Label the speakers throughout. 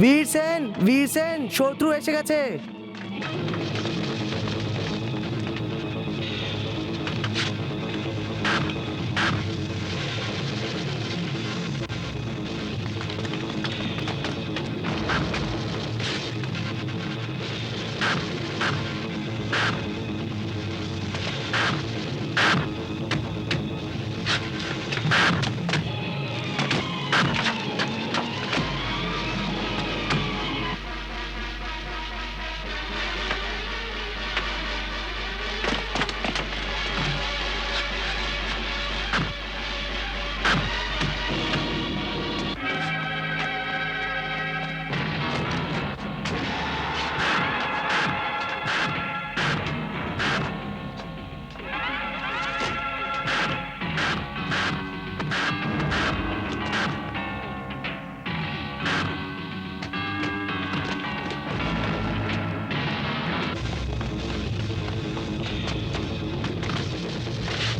Speaker 1: বীর সেন বীর সেন শত্রু এসে গেছে।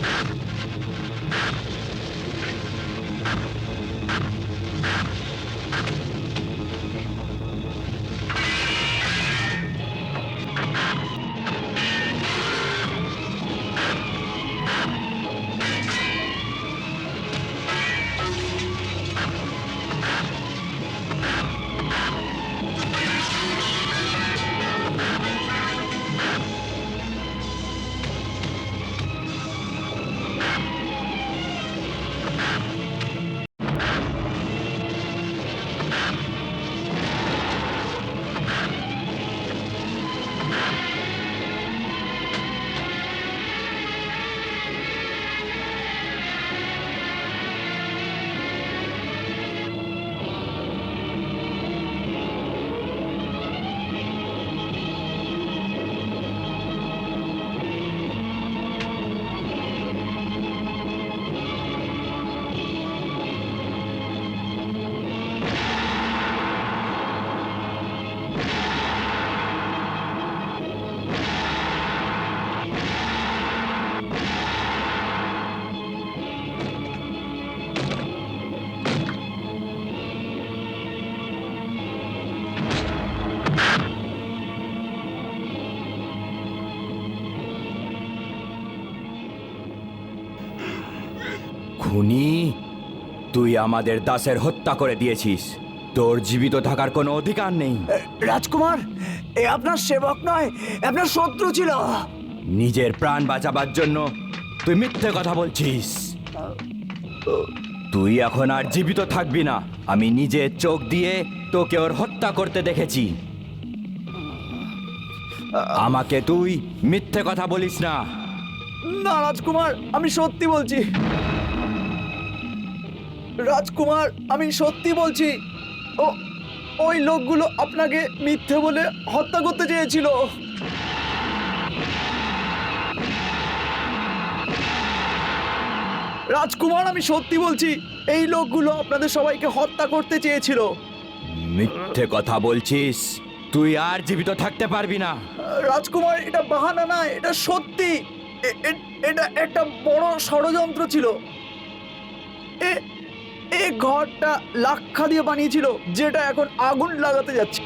Speaker 2: you খুনি? তুই আমাদের দাসের হত্যা করে দিয়েছিস। তোর জীবিত থাকার কোনো অধিকার নেই।
Speaker 1: রাজকুমার এ আপনার সেবক নয় আপনার শত্রু ছিল।
Speaker 2: নিজের প্রাণ বাঁচাবার জন্য তুই মিথ্যে কথা বলছিস। তুই এখন আর জীবিত থাকবি না। আমি নিজের চোখ দিয়ে তোকে ওর হত্যা করতে দেখেছি। আমাকে তুই মিথ্যে কথা বলিস না।
Speaker 1: না রাজকুমার আমি সত্যি বলছি। রাজকুমার আমি সত্যি বলছি ও ওই লোকগুলো আপনাকে মিথ্যে বলে হত্যা করতে চেয়েছিল। রাজকুমার আমি সত্যি বলছি এই লোকগুলো আপনাদের সবাইকে হত্যা করতে চেয়েছিল।
Speaker 2: মিথ্যে কথা বলছিস? তুই আর জীবিত থাকতে পারবি না।
Speaker 1: রাজকুমার এটা বাহানা না এটা সত্যি। এটা একটা বড় ষড়যন্ত্র ছিল। এই ঘরটা লাক্ষা দিয়ে বানিয়েছিল যেটা এখন আগুন লাগাতে যাচ্ছে।